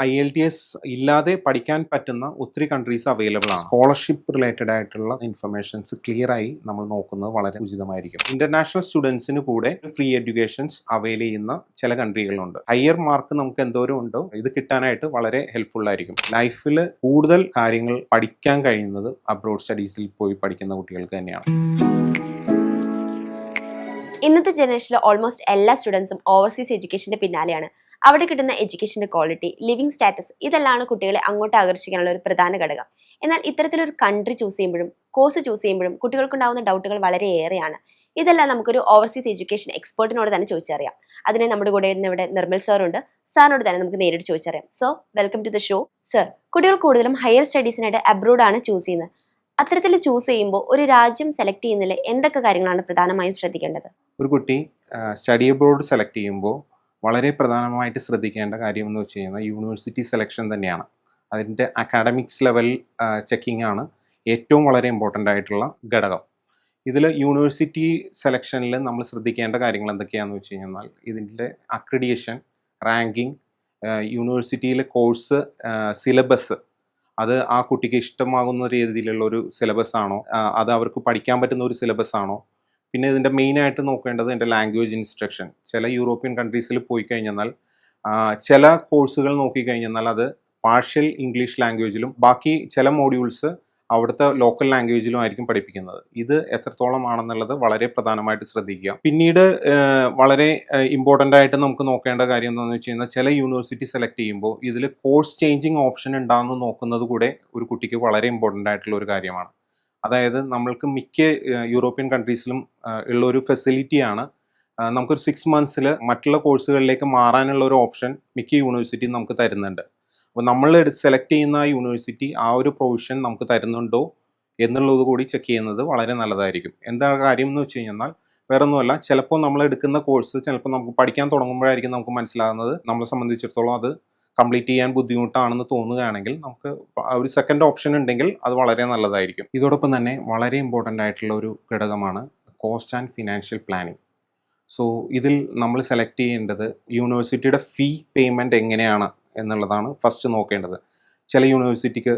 I L T S ഇല്ലാതെ പഠിക്കാൻ പറ്റുന്ന ഒത്തിരി കൺട്രീസ് അവൈലബിൾ ആണ്. സ്കോളർഷിപ്പ് റിലേറ്റഡ് ആയിട്ടുള്ള ഇൻഫർമേഷൻസ് ക്ലിയർ ആയി നമ്മൾ നോക്കുന്നത് വളരെ ഉചിതമായിരിക്കും. ഇന്റർനാഷണൽ സ്റ്റുഡൻസിന് കൂടെ ഫ്രീ എഡ്യൂക്കേഷൻസ് അവൈൽ ചെയ്യുന്ന ചില കൺട്രികളുണ്ട് ഹയർ മാർക്ക് നമുക്ക് എന്തോരം ഉണ്ടോ? ഇത് കിട്ടാനായിട്ട് വളരെ ഹെൽപ്ഫുൾ ആയിരിക്കും. ലൈഫിൽ കൂടുതൽ കാര്യങ്ങൾ പഠിക്കാൻ കഴിയുന്നത് അബ്രോഡ് സ്റ്റഡീസിൽ പോയി പഠിക്കുന്ന കുട്ടികൾക്ക് തന്നെയാണ്. ഇന്നത്തെ ജനറേഷനിലെ ഓൾമോസ്റ്റ് എല്ലാ സ്റ്റുഡൻസും ഓവർസീസ് എഡ്യൂക്കേഷന്റെ പിന്നാലെയാണ്. അവിടെ കിട്ടുന്ന എഡ്യൂക്കേഷന്റെ ക്വാളിറ്റി ലിവിങ് സ്റ്റാറ്റസ് ഇതെല്ലാമാണ് കുട്ടികളെ അങ്ങോട്ട് ആകർഷിക്കാനുള്ള ഒരു പ്രധാന ഘടകം. എന്നാൽ ഇത്തരത്തിലൊരു കൺട്രി ചൂസ് ചെയ്യുമ്പോഴും കോഴ്സ് ചൂസ് ചെയ്യുമ്പോഴും കുട്ടികൾക്കുണ്ടാവുന്ന ഡൗട്ടുകൾ വളരെ ഏറെയാണ്. ഇതെല്ലാം നമുക്കൊരു ഓവർസീസ് എഡ്യൂക്കേഷൻ എക്സ്പേർട്ടിനോട് തന്നെ ചോദിച്ചറിയാം. അതിനെ നമ്മുടെ കൂടെ ഇന്ന് ഇവിടെ നിർമ്മൽ സാറുണ്ട് സാറിനോട് തന്നെ നമുക്ക് നേരിട്ട് ചോദിച്ചറിയാം. So welcome to the show sir കുട്ടികൾ കൂടുതലും ഹയർ സ്റ്റഡീസിനായിട്ട് അബ്രോഡ് ആണ് ചൂസ് ചെയ്യുന്നത്. അത്തരത്തിൽ ചൂസ് ചെയ്യുമ്പോൾ ഒരു രാജ്യം സെലക്ട് ചെയ്യുന്നതിൽ എന്തൊക്കെ കാര്യങ്ങളാണ് പ്രധാനമായും ശ്രദ്ധിക്കേണ്ടത്? ഒരു കുട്ടി സ്റ്റഡി അബ്രോഡ് സെലക്ട് ചെയ്യുമ്പോൾ വളരെ പ്രധാനമായിട്ട് ശ്രദ്ധിക്കേണ്ട കാര്യം എന്ന് വെച്ച് കഴിഞ്ഞാൽ യൂണിവേഴ്സിറ്റി സെലക്ഷൻ തന്നെയാണ്. അതിന്റെ അക്കാഡമിക്സ് ലെവൽ ചെക്കിംഗ് ആണ് ഏറ്റവും വളരെ ഇമ്പോർട്ടന്റ് ആയിട്ടുള്ള ഘടകം. ഇതിൽ യൂണിവേഴ്സിറ്റി സെലക്ഷനിൽ നമ്മൾ ശ്രദ്ധിക്കേണ്ട കാര്യങ്ങൾ എന്തൊക്കെയാണെന്ന് വെച്ച് കഴിഞ്ഞാൽ ഇതിന്റെ അക്രഡിയേഷൻ റാങ്കിങ് യൂണിവേഴ്സിറ്റിയിലെ കോഴ്സ് സിലബസ് അത് ആ കുട്ടിക്ക് ഇഷ്ടമാകുന്ന രീതിയിലുള്ള ഒരു സിലബസ് ആണോ? അത് അവർക്ക് പഠിക്കാൻ പറ്റുന്ന ഒരു സിലബസ് ആണോ? പിന്നെ ഇതിന്റെ മെയിനായിട്ട് നോക്കേണ്ടത് എന്റെ ലാംഗ്വേജ് ഇൻസ്ട്രക്ഷൻ ചില യൂറോപ്യൻ കൺട്രീസിൽ പോയി കഴിഞ്ഞെന്നാൽ ചില കോഴ്സുകൾ നോക്കിക്കഴിഞ്ഞെന്നാൽ അത് പാർഷ്യൽ ഇംഗ്ലീഷ് ലാംഗ്വേജിലും ബാക്കി ചില മോഡ്യൂൾസ് അവിടുത്തെ ലോക്കൽ ലാംഗ്വേജിലും ആയിരിക്കും പഠിപ്പിക്കുന്നത്. ഇത് എത്രത്തോളം ആണെന്നുള്ളത് വളരെ പ്രധാനമായിട്ട് ശ്രദ്ധിക്കുക. പിന്നീട് വളരെ ഇമ്പോർട്ടന്റ് ആയിട്ട് നമുക്ക് നോക്കേണ്ട കാര്യം എന്താണെന്ന് വെച്ച് കഴിഞ്ഞാൽ ചില യൂണിവേഴ്സിറ്റി സെലക്ട് ചെയ്യുമ്പോൾ ഇതിൽ കോഴ്സ് ചേഞ്ചിങ് ഓപ്ഷൻ ഉണ്ടാകുന്ന നോക്കുന്നത് കൂടെ ഒരു കുട്ടിക്ക് വളരെ ഇമ്പോർട്ടന്റ് ആയിട്ടുള്ള ഒരു കാര്യമാണ്. അതായത് നമ്മൾക്ക് മിക്ക യൂറോപ്യൻ കൺട്രീസിലും ഉള്ള ഒരു ഫെസിലിറ്റിയാണ്. നമുക്കൊരു സിക്സ് മന്ത്സിൽ മറ്റുള്ള കോഴ്സുകളിലേക്ക് മാറാനുള്ള ഒരു ഓപ്ഷൻ മിക്ക യൂണിവേഴ്സിറ്റിയും നമുക്ക് തരുന്നുണ്ട്. അപ്പോൾ നമ്മൾ സെലക്ട് ചെയ്യുന്ന യൂണിവേഴ്സിറ്റി ആ ഒരു പ്രൊവിഷൻ നമുക്ക് തരുന്നുണ്ടോ എന്നുള്ളത് കൂടി ചെക്ക് ചെയ്യുന്നത് വളരെ നല്ലതായിരിക്കും. എന്താ കാര്യം എന്ന് വെച്ച് കഴിഞ്ഞാൽ വേറെ ഒന്നുമല്ല ചിലപ്പോൾ നമ്മൾ എടുക്കുന്ന കോഴ്സ് ചിലപ്പോൾ നമുക്ക് പഠിക്കാൻ തുടങ്ങുമ്പോഴായിരിക്കും നമുക്ക് മനസ്സിലാകുന്നത്. നമ്മളെ സംബന്ധിച്ചിടത്തോളം അത് കംപ്ലീറ്റ് ചെയ്യാൻ ബുദ്ധിമുട്ടാണെന്ന് തോന്നുകയാണെങ്കിൽ നമുക്ക് ഒരു സെക്കൻഡ് ഓപ്ഷൻ ഉണ്ടെങ്കിൽ അത് വളരെ നല്ലതായിരിക്കും. ഇതോടൊപ്പം തന്നെ വളരെ ഇമ്പോർട്ടന്റ് ആയിട്ടുള്ള ഒരു ഘടകമാണ് cost and financial planning so ഇതിൽ നമ്മൾ സെലക്ട് ചെയ്യേണ്ടത് യൂണിവേഴ്സിറ്റിയുടെ ഫീ പേയ്മെന്റ് എങ്ങനെയാണ് എന്നുള്ളതാണ് ഫസ്റ്റ് നോക്കേണ്ടത്. ചില യൂണിവേഴ്സിറ്റിക്ക്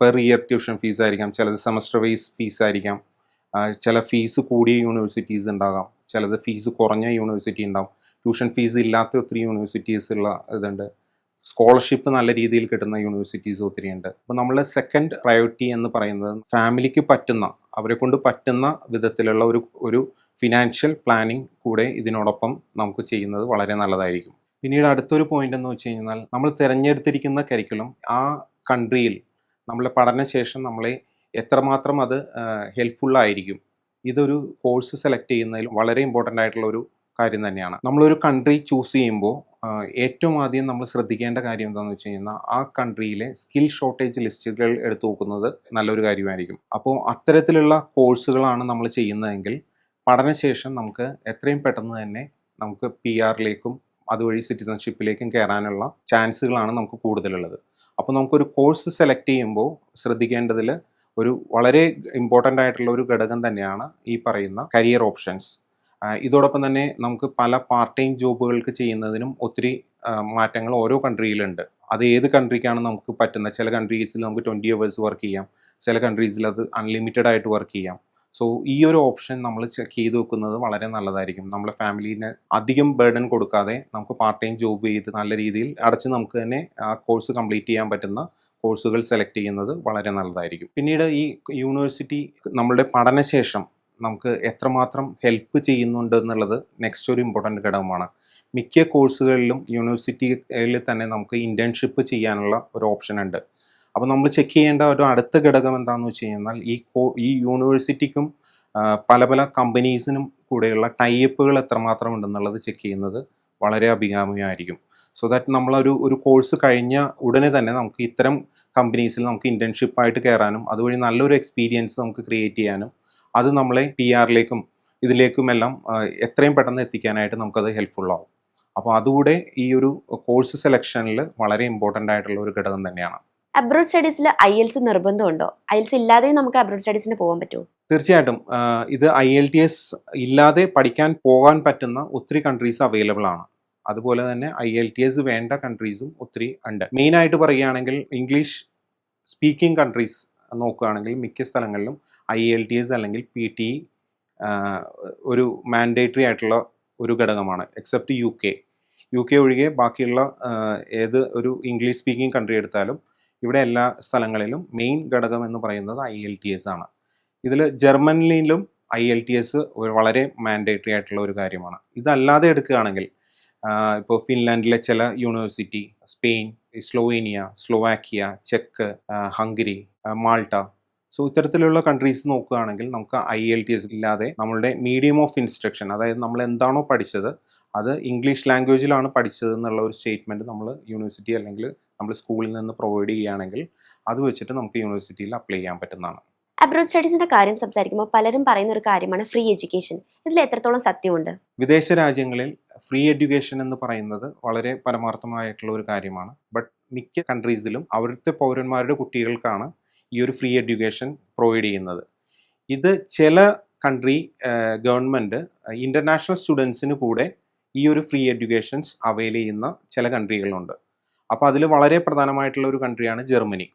പെർ ഇയർ ട്യൂഷൻ ഫീസ് ആയിരിക്കാം ചിലത് സെമസ്റ്റർ വൈസ് ഫീസ് ആയിരിക്കാം ചില ഫീസ് കൂടിയ യൂണിവേഴ്സിറ്റീസ് ഉണ്ടാകാം ചിലത് ഫീസ് കുറഞ്ഞ യൂണിവേഴ്സിറ്റി ഉണ്ടാകും ട്യൂഷൻ ഫീസ് ഇല്ലാത്ത ഒത്തിരി യൂണിവേഴ്സിറ്റീസ് ഉള്ള ഇതുണ്ട്. സ്കോളർഷിപ്പ് നല്ല രീതിയിൽ കിട്ടുന്ന യൂണിവേഴ്സിറ്റീസ് ഒത്തിരി ഉണ്ട്. അപ്പോൾ നമ്മളെ സെക്കൻഡ് പ്രയോറിറ്റി എന്ന് പറയുന്നത് ഫാമിലിക്ക് പറ്റുന്ന അവരെ കൊണ്ട് പറ്റുന്ന വിധത്തിലുള്ള ഒരു ഒരു ഫിനാൻഷ്യൽ പ്ലാനിങ് കൂടെ ഇതിനോടൊപ്പം നമുക്ക് ചെയ്യുന്നത് വളരെ നല്ലതായിരിക്കും. പിന്നീട് അടുത്തൊരു പോയിന്റ് എന്ന് വെച്ച് കഴിഞ്ഞാൽ നമ്മൾ തിരഞ്ഞെടുത്തിരിക്കുന്ന കരിക്കുലം ആ കൺട്രിയിൽ നമ്മളെ പഠനശേഷം നമ്മളെ എത്രമാത്രം അത് ഹെൽപ്ഫുള്ളായിരിക്കും ഇതൊരു കോഴ്സ് സെലക്ട് ചെയ്യുന്നതിൽ വളരെ ഇമ്പോർട്ടന്റ് ആയിട്ടുള്ള ഒരു കാര്യം തന്നെയാണ്. നമ്മളൊരു കൺട്രി ചൂസ് ചെയ്യുമ്പോൾ ഏറ്റവും ആദ്യം നമ്മൾ ശ്രദ്ധിക്കേണ്ട കാര്യം എന്താണെന്ന് വെച്ച് കഴിഞ്ഞാൽ ആ കൺട്രിയിലെ സ്കിൽ ഷോർട്ടേജ് ലിസ്റ്റുകൾ എടുത്തു നോക്കുന്നത് നല്ലൊരു കാര്യമായിരിക്കും. അപ്പോൾ അത്തരത്തിലുള്ള കോഴ്സുകളാണ് നമ്മൾ ചെയ്യുന്നതെങ്കിൽ പഠനശേഷം നമുക്ക് എത്രയും പെട്ടെന്ന് തന്നെ നമുക്ക് പി ആറിലേക്കും അതുവഴി സിറ്റിസൺഷിപ്പിലേക്കും കയറാനുള്ള ചാൻസുകളാണ് നമുക്ക് കൂടുതലുള്ളത്. അപ്പോൾ നമുക്കൊരു കോഴ്സ് സെലക്ട് ചെയ്യുമ്പോൾ ശ്രദ്ധിക്കേണ്ടതിൽ ഒരു വളരെ ഇമ്പോർട്ടന്റ് ആയിട്ടുള്ള ഒരു ഘടകം തന്നെയാണ് ഈ പറയുന്ന കരിയർ ഓപ്ഷൻസ്. ഇതോടൊപ്പം തന്നെ നമുക്ക് പല പാർട്ട് ടൈം ജോബുകൾക്ക് ചെയ്യുന്നതിനും ഒത്തിരി മാറ്റങ്ങൾ ഓരോ കൺട്രിയിലുണ്ട് അത് ഏത് കൺട്രിക്കാണ് നമുക്ക് പറ്റുന്നത്? ചില കൺട്രീസിൽ നമുക്ക് ട്വന്റി അവേഴ്സ് വർക്ക് ചെയ്യാം. ചില കൺട്രീസിൽ അത് അൺലിമിറ്റഡ് ആയിട്ട് വർക്ക് ചെയ്യാം. സോ ഈ ഒരു ഓപ്ഷൻ നമ്മൾ ചെക്ക് ചെയ്ത് വെക്കുന്നത് വളരെ നല്ലതായിരിക്കും. നമ്മളെ ഫാമിലിനെ അധികം ബേർഡൻ കൊടുക്കാതെ നമുക്ക് പാർട്ട് ടൈം ജോബ് ചെയ്ത് നല്ല രീതിയിൽ അടച്ച് നമുക്ക് തന്നെ ആ കോഴ്സ് കംപ്ലീറ്റ് ചെയ്യാൻ പറ്റുന്ന കോഴ്സുകൾ സെലക്ട് ചെയ്യുന്നത് വളരെ നല്ലതായിരിക്കും. പിന്നീട് ഈ യൂണിവേഴ്സിറ്റി നമ്മളുടെ പഠനശേഷം നമുക്ക് എത്രമാത്രം ഹെൽപ്പ് ചെയ്യുന്നുണ്ട് എന്നുള്ളത് നെക്സ്റ്റ് ഒരു ഇമ്പോർട്ടന്റ് ഘടകമാണ്. മിക്ക കോഴ്സുകളിലും യൂണിവേഴ്സിറ്റിയിൽ തന്നെ നമുക്ക് ഇന്റേൺഷിപ്പ് ചെയ്യാനുള്ള ഒരു ഓപ്ഷൻ ഉണ്ട്. അപ്പോൾ നമ്മൾ ചെക്ക് ചെയ്യേണ്ട ഒരു അടുത്ത ഘടകം എന്താണെന്ന് വെച്ച് കഴിഞ്ഞാൽ ഈ കോ ഈ യൂണിവേഴ്സിറ്റിക്കും പല പല കമ്പനീസിനും കൂടെയുള്ള ടൈപ്പുകൾ എത്രമാത്രം ഉണ്ടെന്നുള്ളത് ചെക്ക് ചെയ്യുന്നത് വളരെ അഭികാമ്യമായിരിക്കും. സോ ദാറ്റ് നമ്മളൊരു ഒരു കോഴ്സ് കഴിഞ്ഞ ഉടനെ തന്നെ നമുക്ക് ഇത്തരം കമ്പനീസിൽ നമുക്ക് ഇന്റേൺഷിപ്പായിട്ട് കയറാനും അതുവഴി നല്ലൊരു എക്സ്പീരിയൻസ് നമുക്ക് ക്രിയേറ്റ് ചെയ്യാനും അത് നമ്മളെ പി ആറിലേക്കും ഇതിലേക്കുമെല്ലാം എല്ലാം എത്രയും പെട്ടെന്ന് എത്തിക്കാനായിട്ട് നമുക്കത് ഹെൽപ്ഫുൾ ആവും. അപ്പോൾ അതുകൂടെ ഈ ഒരു കോഴ്സ് സെലക്ഷനിൽ വളരെ ഇമ്പോർട്ടന്റ് ആയിട്ടുള്ള ഒരു ഘടകം തന്നെയാണ്. അബ്രോഡ് സ്റ്റഡീസിൽ ഐ എൽസ് നിർബന്ധമുണ്ടോ? ഐ എൽസ് ഇല്ലാതെ നമുക്ക് അബ്രോഡ് സ്റ്റഡീസിന് പോകാൻ പറ്റുമോ? തീർച്ചയായിട്ടും ഇത് ഐ എൽ ടി എസ് ഇല്ലാതെ പഠിക്കാൻ പോകാൻ പറ്റുന്ന ഒത്തിരി കൺട്രീസ് അവൈലബിൾ ആണ്. അതുപോലെ തന്നെ ഐ എൽ ടി എസ് വേണ്ട കൺട്രീസും ഒത്തിരി ഉണ്ട്. മെയിനായിട്ട് പറയുകയാണെങ്കിൽ ഇംഗ്ലീഷ് സ്പീക്കിംഗ് കൺട്രീസ് നോക്കുകയാണെങ്കിൽ മിക്ക സ്ഥലങ്ങളിലും ഐ എൽ ടി എസ് അല്ലെങ്കിൽ പി ടി ഒരു മാൻഡേറ്ററി ആയിട്ടുള്ള ഒരു ഘടകമാണ് except U K U K ഒഴികെ ബാക്കിയുള്ള ഏത് ഒരു ഇംഗ്ലീഷ് സ്പീക്കിംഗ് കൺട്രി എടുത്താലും ഇവിടെ എല്ലാ സ്ഥലങ്ങളിലും മെയിൻ ഘടകം എന്ന് പറയുന്നത് ഐ എൽ ടി എസ് ആണ്. ഇതിൽ ജർമ്മനിയിലും ഐ എൽ ടി എസ് വളരെ മാൻഡേറ്ററി ആയിട്ടുള്ള ഒരു കാര്യമാണ്. ഇതല്ലാതെ എടുക്കുകയാണെങ്കിൽ ഇപ്പോൾ ഫിൻലാൻഡിലെ ചില യൂണിവേഴ്സിറ്റി സ്പെയിൻ സ്ലോവേനിയ സ്ലോവാക്കിയ ചെക്ക് ഹംഗറി മാൾട്ട. സോ ഇത്തരത്തിലുള്ള കൺട്രീസ് നോക്കുകയാണെങ്കിൽ നമുക്ക് ഐ എൽ ടി എസ് ഇല്ലാതെ നമ്മളുടെ മീഡിയം ഓഫ് ഇൻസ്ട്രക്ഷൻ അതായത് നമ്മൾ എന്താണോ പഠിച്ചത് അത് ഇംഗ്ലീഷ് ലാംഗ്വേജിലാണ് പഠിച്ചത് എന്നുള്ള ഒരു സ്റ്റേറ്റ്മെന്റ് നമ്മൾ യൂണിവേഴ്സിറ്റി അല്ലെങ്കിൽ നമ്മൾ സ്കൂളിൽ നിന്ന് പ്രൊവൈഡ് ചെയ്യുകയാണെങ്കിൽ അത് വെച്ചിട്ട് നമുക്ക് യൂണിവേഴ്സിറ്റിയിൽ അപ്ലൈ ചെയ്യാൻ പറ്റുന്നതാണ്. അബ്രോഡ് സ്റ്റഡീസിന്റെ കാര്യം സംസാരിക്കുമ്പോൾ പലരും പറയുന്ന ഒരു കാര്യമാണ് ഫ്രീ എഡ്യൂക്കേഷൻ ഇതിൽ എത്രത്തോളം സത്യമുണ്ട്? വിദേശ രാജ്യങ്ങളിൽ ഫ്രീ എഡ്യൂക്കേഷൻ എന്ന് പറയുന്നത് വളരെ പരമാർത്ഥമായിട്ടുള്ള ഒരു കാര്യമാണ്. ബട്ട് മിക്ക കൺട്രീസിലും അവിടുത്തെ പൗരന്മാരുടെ കുട്ടികൾക്കാണ് ഈ ഒരു ഫ്രീ എഡ്യൂക്കേഷൻ പ്രൊവൈഡ് ചെയ്യുന്നത്. ഇത് ചില കൺട്രി ഗവൺമെന്റ് ഇന്റർനാഷണൽ സ്റ്റുഡൻസിന് കൂടെ ഈ ഒരു ഫ്രീ എഡ്യൂക്കേഷൻസ് അവൈൽ ചെയ്യുന്ന ചില കൺട്രികളുണ്ട് അപ്പോൾ അതിൽ വളരെ പ്രധാനമായിട്ടുള്ള ഒരു കൺട്രിയാണ് ജർമ്മനി.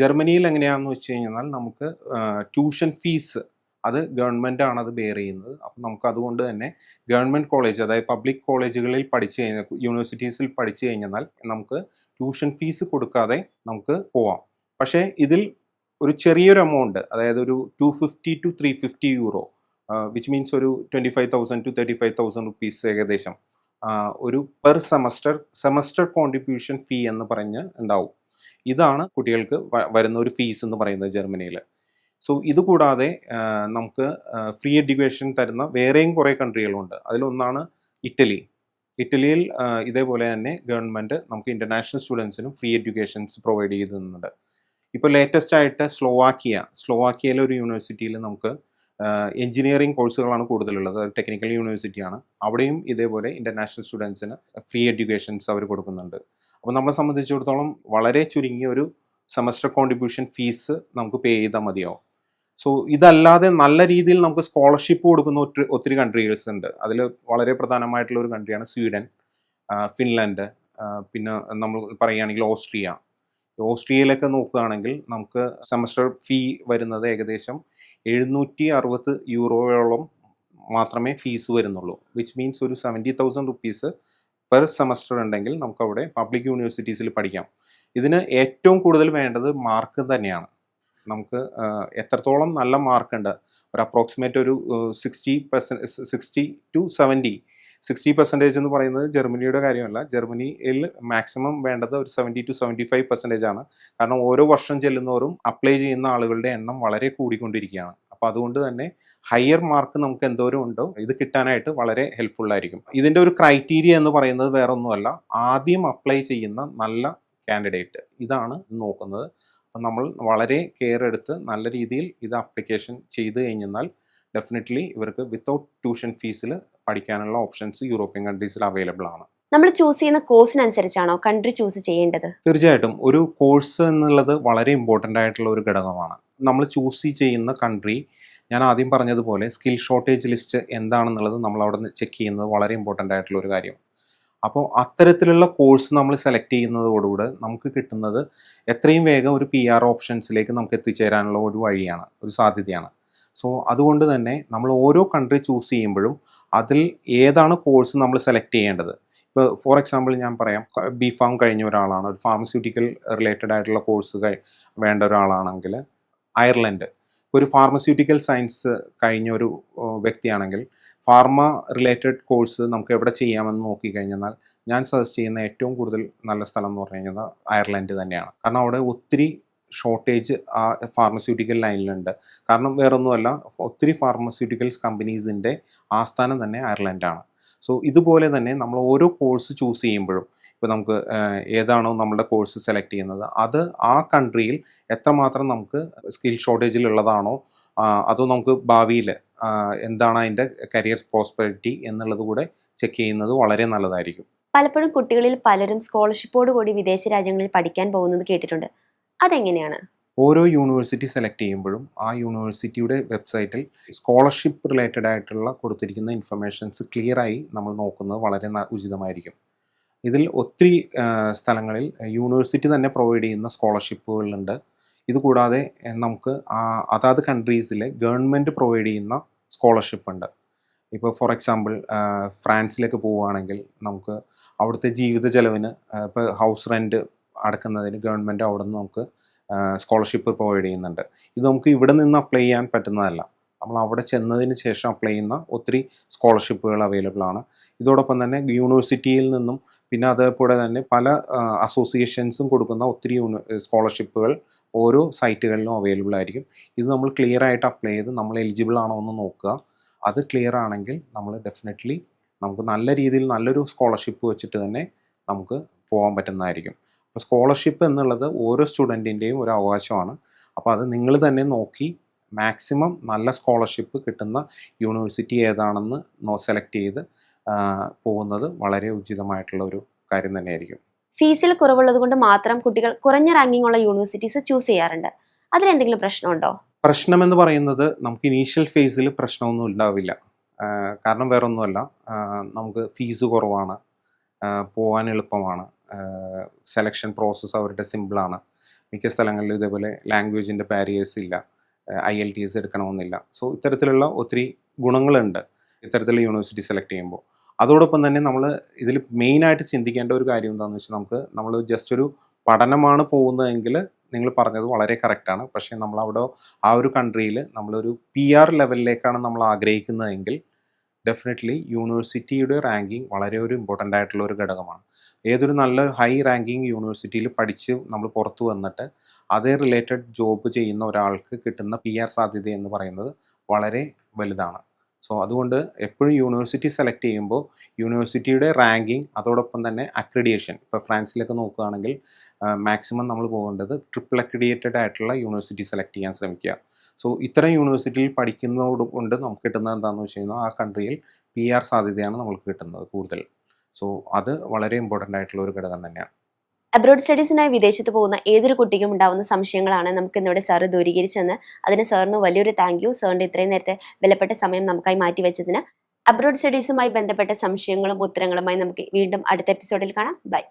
ജർമ്മനിയിൽ എങ്ങനെയാണെന്ന് വെച്ച് കഴിഞ്ഞാൽ നമുക്ക് ട്യൂഷൻ ഫീസ് അത് ഗവൺമെന്റാണ് അത് ബെയർ ചെയ്യുന്നത്. അപ്പം നമുക്ക് അതുകൊണ്ട് തന്നെ ഗവൺമെന്റ് കോളേജ് അതായത് പബ്ലിക് കോളേജുകളിൽ പഠിച്ചു കഴിഞ്ഞാൽ യൂണിവേഴ്സിറ്റീസിൽ പഠിച്ചു കഴിഞ്ഞാൽ നമുക്ക് ട്യൂഷൻ ഫീസ് കൊടുക്കാതെ നമുക്ക് പോവാം. പക്ഷേ ഇതിൽ ഒരു ചെറിയൊരു എമൗണ്ട് അതായത് ഒരു two fifty to three fifty euro which means ഒരു twenty five thousand to thirty five thousand rupees ഏകദേശം ഒരു per semester semester contribution fee എന്ന് പറഞ്ഞ് ഉണ്ടാവും. ഇതാണ് കുട്ടികൾക്ക് വരുന്ന ഒരു ഫീസ് എന്ന് പറയുന്നത് ജർമ്മനിയിൽ സോ ഇത് കൂടാതെ നമുക്ക് ഫ്രീ എഡ്യൂക്കേഷൻ തരുന്ന വേറെയും കുറേ കൺട്രികളുണ്ട് അതിലൊന്നാണ് ഇറ്റലി. ഇറ്റലിയിൽ ഇതേപോലെ തന്നെ ഗവൺമെന്റ് നമുക്ക് ഇന്റർനാഷണൽ സ്റ്റുഡൻസിനും ഫ്രീ എഡ്യൂക്കേഷൻസ് പ്രൊവൈഡ് ചെയ്യുന്നുണ്ട് ഇപ്പോൾ ലേറ്റസ്റ്റ് ആയിട്ട് സ്ലോവാക്കിയ സ്ലോവാക്കിയയിലെ ഒരു യൂണിവേഴ്സിറ്റിയിൽ നമുക്ക് എഞ്ചിനീയറിംഗ് കോഴ്സുകളാണ് കൂടുതലുള്ളത്. ടെക്നിക്കൽ യൂണിവേഴ്സിറ്റിയാണ് അവിടെയും ഇതേപോലെ ഇന്റർനാഷണൽ സ്റ്റുഡൻസിന് ഫ്രീ എഡ്യൂക്കേഷൻസ് അവർ കൊടുക്കുന്നുണ്ട്. അപ്പോൾ നമ്മളെ സംബന്ധിച്ചിടത്തോളം വളരെ ചുരുങ്ങിയ ഒരു സെമസ്റ്റർ കോൺട്രിബ്യൂഷൻ ഫീസ് നമുക്ക് പേ ചെയ്താൽ മതിയാവും. സോ ഇതല്ലാതെ നല്ല രീതിയിൽ നമുക്ക് സ്കോളർഷിപ്പ് കൊടുക്കുന്ന ഒത്തിരി ഒത്തിരി കൺട്രീസ് ഉണ്ട്. അതിൽ വളരെ പ്രധാനമായിട്ടുള്ള ഒരു കൺട്രിയാണ് സ്വീഡൻ ഫിൻലാൻഡ് പിന്നെ നമ്മൾ പറയുകയാണെങ്കിൽ ഓസ്ട്രിയ. ഓസ്ട്രിയയിലൊക്കെ നോക്കുകയാണെങ്കിൽ നമുക്ക് സെമസ്റ്റർ ഫീ വരുന്നത് ഏകദേശം എഴുന്നൂറ്റി അറുപത് യൂറോയോളം മാത്രമേ ഫീസ് വരുന്നുള്ളൂ. വിച്ച് മീൻസ് ഒരു seventy thousand rupees per semester ഉണ്ടെങ്കിൽ നമുക്കവിടെ പബ്ലിക് യൂണിവേഴ്സിറ്റീസിൽ പഠിക്കാം. ഇതിന് ഏറ്റവും കൂടുതൽ വേണ്ടത് മാർക്ക് തന്നെയാണ്. നമുക്ക് എത്രത്തോളം നല്ല മാർക്ക് ഉണ്ട്? ഒരു അപ്രോക്സിമേറ്റ് ഒരു sixty percent sixty to seventy sixty percentage എന്ന് പറയുന്നത് ജർമ്മനിയുടെ കാര്യമല്ല. ജർമ്മനിയിൽ മാക്സിമം വേണ്ടത് ഒരു seventy to seventy five percentage ആണ് കാരണം ഓരോ വർഷം ചെല്ലുന്നവരും അപ്ലൈ ചെയ്യുന്ന ആളുകളുടെ എണ്ണം വളരെ കൂടിക്കൊണ്ടിരിക്കുകയാണ്. അപ്പോൾ അതുകൊണ്ട് തന്നെ ഹയർ മാർക്ക് നമുക്ക് എന്തോരം ഉണ്ടോ? ഇത് കിട്ടാനായിട്ട് വളരെ ഹെൽപ്ഫുൾ ആയിരിക്കും. ഇതിന്റെ ഒരു ക്രൈറ്റീരിയ എന്ന് പറയുന്നത് വേറെ ഒന്നുമല്ല ആദ്യം അപ്ലൈ ചെയ്യുന്ന നല്ല കാൻഡിഡേറ്റ് ഇതാണ് നോക്കുന്നത്. അപ്പം നമ്മൾ വളരെ കെയർ എടുത്ത് നല്ല രീതിയിൽ ഇത് അപ്ലിക്കേഷൻ ചെയ്ത് കഴിഞ്ഞാൽ ഡെഫിനറ്റ്ലി ഇവർക്ക് വിത്തൗട്ട് ട്യൂഷൻ ഫീസിൽ പഠിക്കാനുള്ള ഓപ്ഷൻസ് യൂറോപ്യൻ കൺട്രീസിൽ അവൈലബിൾ ആണ്. നമ്മൾ ചൂസ് ചെയ്യുന്ന കോഴ്സിനനുസരിച്ചാണോ കൺട്രി ചൂസ് ചെയ്യേണ്ടത്? തീർച്ചയായിട്ടും ഒരു കോഴ്സ് എന്നുള്ളത് വളരെ ഇമ്പോർട്ടന്റ് ആയിട്ടുള്ള ഒരു ഘടകമാണ്. നമ്മൾ ചൂസ് ചെയ്യുന്ന കൺട്രി ഞാൻ ആദ്യം പറഞ്ഞതുപോലെ സ്കിൽ ഷോർട്ടേജ് ലിസ്റ്റ് എന്താണെന്നുള്ളത് നമ്മൾ അവിടെ നിന്ന് ചെക്ക് ചെയ്യുന്നത് വളരെ ഇമ്പോർട്ടന്റ് ആയിട്ടുള്ള ഒരു കാര്യം. അപ്പോൾ അത്തരത്തിലുള്ള കോഴ്സ് നമ്മൾ സെലക്ട് ചെയ്യുന്നതോടുകൂടെ നമുക്ക് കിട്ടുന്നത് എത്രയും വേഗം ഒരു പി ആർ ഓപ്ഷൻസിലേക്ക് നമുക്ക് എത്തിച്ചേരാനുള്ള ഒരു വഴിയാണ് ഒരു സാധ്യതയാണ്. സോ അതുകൊണ്ട് തന്നെ നമ്മൾ ഓരോ കൺട്രി ചൂസ് ചെയ്യുമ്പോഴും അതിൽ ഏതാണ് കോഴ്സ് നമ്മൾ സെലക്ട് ചെയ്യേണ്ടത്. ഇപ്പോൾ ഫോർ എക്സാമ്പിൾ ഞാൻ പറയാം ബി ഫാം കഴിഞ്ഞ ഒരാളാണ് ഒരു ഫാർമസ്യൂട്ടിക്കൽ റിലേറ്റഡ് ആയിട്ടുള്ള കോഴ്സ് വേണ്ട ഒരാളാണെങ്കിൽ അയർലൻഡ് ഒരു ഫാർമസ്യൂട്ടിക്കൽ സയൻസ് കഴിഞ്ഞ ഒരു വ്യക്തിയാണെങ്കിൽ ഫാർമ റിലേറ്റഡ് കോഴ്സ് നമുക്ക് എവിടെ ചെയ്യാമെന്ന് നോക്കിക്കഴിഞ്ഞാൽ ഞാൻ സജസ്റ്റ് ചെയ്യുന്ന ഏറ്റവും കൂടുതൽ നല്ല സ്ഥലം എന്ന് പറഞ്ഞു കഴിഞ്ഞാൽ അയർലൻഡ് തന്നെയാണ്. കാരണം അവിടെ ഒത്തിരി ഷോർട്ടേജ് ആ ഫാർമസ്യൂട്ടിക്കൽ ലൈനിലുണ്ട് കാരണം വേറൊന്നുമല്ല ഒത്തിരി ഫാർമസ്യൂട്ടിക്കൽസ് കമ്പനീസിന്റെ ആസ്ഥാനം തന്നെ അയർലൻഡാണ്. സോ ഇതുപോലെ തന്നെ നമ്മൾ ഓരോ കോഴ്സ് ചൂസ് ചെയ്യുമ്പോഴും ഇപ്പോൾ നമുക്ക് ഏതാണോ നമ്മളുടെ കോഴ്സ് സെലക്ട് ചെയ്യുന്നത് അത് ആ കൺട്രിയിൽ എത്രമാത്രം നമുക്ക് സ്കിൽ ഷോർട്ടേജിലുള്ളതാണോ അതോ നമുക്ക് ഭാവിയിൽ എന്താണ് അതിന്റെ കരിയർ പ്രോസ്പെരിറ്റി എന്നുള്ളത് കൂടെ ചെക്ക് ചെയ്യുന്നത് വളരെ നല്ലതായിരിക്കും. പലപ്പോഴും കുട്ടികളിൽ പലരും സ്കോളർഷിപ്പോട് കൂടി വിദേശ രാജ്യങ്ങളിൽ പഠിക്കാൻ പോകുന്നത് കേട്ടിട്ടുണ്ട്. അതെങ്ങനെയാണ്? ഓരോ യൂണിവേഴ്സിറ്റി സെലക്ട് ചെയ്യുമ്പോഴും ആ യൂണിവേഴ്സിറ്റിയുടെ വെബ്സൈറ്റിൽ സ്കോളർഷിപ്പ് റിലേറ്റഡ് ആയിട്ടുള്ള കൊടുത്തിരിക്കുന്ന ഇൻഫർമേഷൻസ് ക്ലിയറായി നമ്മൾ നോക്കുന്നത് വളരെ ഉചിതമായിരിക്കും. ഇതിൽ ഒത്തിരി സ്ഥലങ്ങളിൽ യൂണിവേഴ്സിറ്റി തന്നെ പ്രൊവൈഡ് ചെയ്യുന്ന സ്കോളർഷിപ്പുകളുണ്ട്. ഇതുകൂടാതെ നമുക്ക് അതാത് കൺട്രീസിലെ ഗവൺമെന്റ് പ്രൊവൈഡ് ചെയ്യുന്ന സ്കോളർഷിപ്പ് ഉണ്ട് ഇപ്പോൾ ഫോർ എക്സാമ്പിൾ ഫ്രാൻസിലേക്ക് പോവുകയാണെങ്കിൽ നമുക്ക് അവിടുത്തെ ജീവിത ചെലവിന് ഇപ്പോൾ ഹൗസ് റെന്റ് അടക്കുന്നതിന് ഗവൺമെന്റ് അവിടെ നിന്ന് നമുക്ക് സ്കോളർഷിപ്പ് പ്രൊവൈഡ് ചെയ്യുന്നുണ്ട്. ഇത് നമുക്ക് ഇവിടെ നിന്ന് അപ്ലൈ ചെയ്യാൻ പറ്റുന്നതല്ല. നമ്മൾ അവിടെ ചെന്നതിന് ശേഷം അപ്ലൈ ചെയ്യുന്ന ഒത്തിരി സ്കോളർഷിപ്പുകൾ അവൈലബിൾ ആണ്. ഇതോടൊപ്പം തന്നെ യൂണിവേഴ്സിറ്റിയിൽ നിന്നും പിന്നെ അതേപോലെ തന്നെ പല അസോസിയേഷൻസും കൊടുക്കുന്ന ഒത്തിരി സ്കോളർഷിപ്പുകൾ ഓരോ സൈറ്റുകളിലും അവൈലബിൾ ആയിരിക്കും. ഇത് നമ്മൾ ക്ലിയർ ആയിട്ട് അപ്ലൈ ചെയ്ത് നമ്മൾ എലിജിബിൾ ആണോ എന്ന് നോക്കുക. അത് ക്ലിയർ ആണെങ്കിൽ നമ്മൾ ഡെഫിനറ്റ്ലി നമുക്ക് നല്ല രീതിയിൽ നല്ലൊരു സ്കോളർഷിപ്പ് വെച്ചിട്ട് തന്നെ നമുക്ക് പോകാൻ പറ്റുന്നതായിരിക്കും. സ്കോളർഷിപ്പ് എന്നുള്ളത് ഓരോ സ്റ്റുഡന്റിന്റെയും ഒരു അവകാശമാണ്. അപ്പോൾ അത് നിങ്ങൾ തന്നെ നോക്കി മാക്സിമം നല്ല സ്കോളർഷിപ്പ് കിട്ടുന്ന യൂണിവേഴ്സിറ്റി ഏതാണെന്ന് നോ സെലക്ട് ചെയ്ത് പോകുന്നത് വളരെ ഉചിതമായിട്ടുള്ള ഒരു കാര്യം തന്നെയായിരിക്കും. ഫീസിൽ കുറവുള്ളത് കൊണ്ട് മാത്രം കുട്ടികൾ കുറഞ്ഞ റാങ്കിംഗ് ഉള്ള യൂണിവേഴ്സിറ്റീസ് ചൂസ് ചെയ്യാറുണ്ട്. അതിലെന്തെങ്കിലും പ്രശ്നമുണ്ടോ? പ്രശ്നം എന്ന് പറയുന്നത് നമുക്ക് ഇനീഷ്യൽ ഫേസിൽ പ്രശ്നമൊന്നും ഉണ്ടാവില്ല. കാരണം വേറൊന്നുമല്ല. നമുക്ക് ഫീസ് കുറവാണ്. പോകാൻ എളുപ്പമാണ്. സെലക്ഷൻ പ്രോസസ്സ് അവരുടെ സിമ്പിളാണ് മിക്ക സ്ഥലങ്ങളിലും ഇതേപോലെ ലാംഗ്വേജിന്റെ ബാരിയേഴ്സ് ഇല്ല. ഐ എൽ ടി എസ് എടുക്കണമെന്നില്ല. സോ ഇത്തരത്തിലുള്ള ഒത്തിരി ഗുണങ്ങളുണ്ട് ഇത്തരത്തിലുള്ള യൂണിവേഴ്സിറ്റി സെലക്ട് ചെയ്യുമ്പോൾ. അതോടൊപ്പം തന്നെ നമ്മൾ ഇതിൽ മെയിനായിട്ട് ചിന്തിക്കേണ്ട ഒരു കാര്യം എന്താണെന്ന് വെച്ചാൽ നമുക്ക് നമ്മൾ ജസ്റ്റ് ഒരു പഠനമാണ് പോകുന്നതെങ്കിൽ നിങ്ങൾ പറഞ്ഞത് വളരെ കറക്റ്റാണ് പക്ഷേ നമ്മൾ അവിടെ ആ ഒരു കൺട്രിയിൽ നമ്മളൊരു പി ആർ ലെവലിലേക്കാണ് നമ്മൾ ആഗ്രഹിക്കുന്നതെങ്കിൽ ഡെഫിനറ്റ്ലി യൂണിവേഴ്സിറ്റിയുടെ റാങ്കിങ് വളരെ ഒരു ഇമ്പോർട്ടന്റ് ആയിട്ടുള്ള ഒരു ഘടകമാണ്. ഏതൊരു നല്ല ഹൈ റാങ്കിങ് യൂണിവേഴ്സിറ്റിയിൽ പഠിച്ച് നമ്മൾ പുറത്ത് വന്നിട്ട് അതേ റിലേറ്റഡ് ജോബ് ചെയ്യുന്ന ഒരാൾക്ക് കിട്ടുന്ന പി ആർ സാധ്യത എന്ന് പറയുന്നത് വളരെ വലുതാണ്. സോ അതുകൊണ്ട് എപ്പോഴും യൂണിവേഴ്സിറ്റി സെലക്ട് ചെയ്യുമ്പോൾ യൂണിവേഴ്സിറ്റിയുടെ റാങ്കിങ് അതോടൊപ്പം തന്നെ അക്രഡിയേഷൻ ഇപ്പോൾ ഫ്രാൻസിലൊക്കെ നോക്കുകയാണെങ്കിൽ മാക്സിമം നമ്മൾ പോകേണ്ടത് ട്രിപ്പിൾ അക്രഡിയേറ്റഡ് ആയിട്ടുള്ള യൂണിവേഴ്സിറ്റി സെലക്ട് ചെയ്യാൻ ശ്രമിക്കുക. സോ ഇത്തരം യൂണിവേഴ്സിറ്റിയിൽ പഠിക്കുന്നതോട് കൊണ്ട് നമുക്ക് കിട്ടുന്നത് എന്താണെന്ന് വെച്ച് കഴിഞ്ഞാൽ ആ കൺട്രിയിൽ പി ആർ സാധ്യതയാണ് നമുക്ക് കിട്ടുന്നത് കൂടുതൽ. സോ അത് വളരെ ഇമ്പോർട്ടന്റ് ആയിട്ടുള്ള ഒരു ഘടകം തന്നെയാണ്. അബ്രോഡ് സ്റ്റഡീസിനായി വിദേശത്ത് പോകുന്ന ഏതൊരു കുട്ടിക്കും ഉണ്ടാവുന്ന സംശയങ്ങളാണ് നമുക്ക് ഇന്നിവിടെ സാറ് ദൂരീകരിച്ചെന്ന് അതിന് സാറിന് വലിയൊരു താങ്ക് യു സാറിന്റെ ഇത്രയും നേരത്തെ വിലപ്പെട്ട സമയം നമുക്കായി മാറ്റിവെച്ചതിന് അബ്രോഡ് സ്റ്റഡീസുമായി ബന്ധപ്പെട്ട സംശയങ്ങളും ഉത്തരങ്ങളുമായി നമുക്ക് വീണ്ടും അടുത്ത എപ്പിസോഡിൽ കാണാം. ബൈ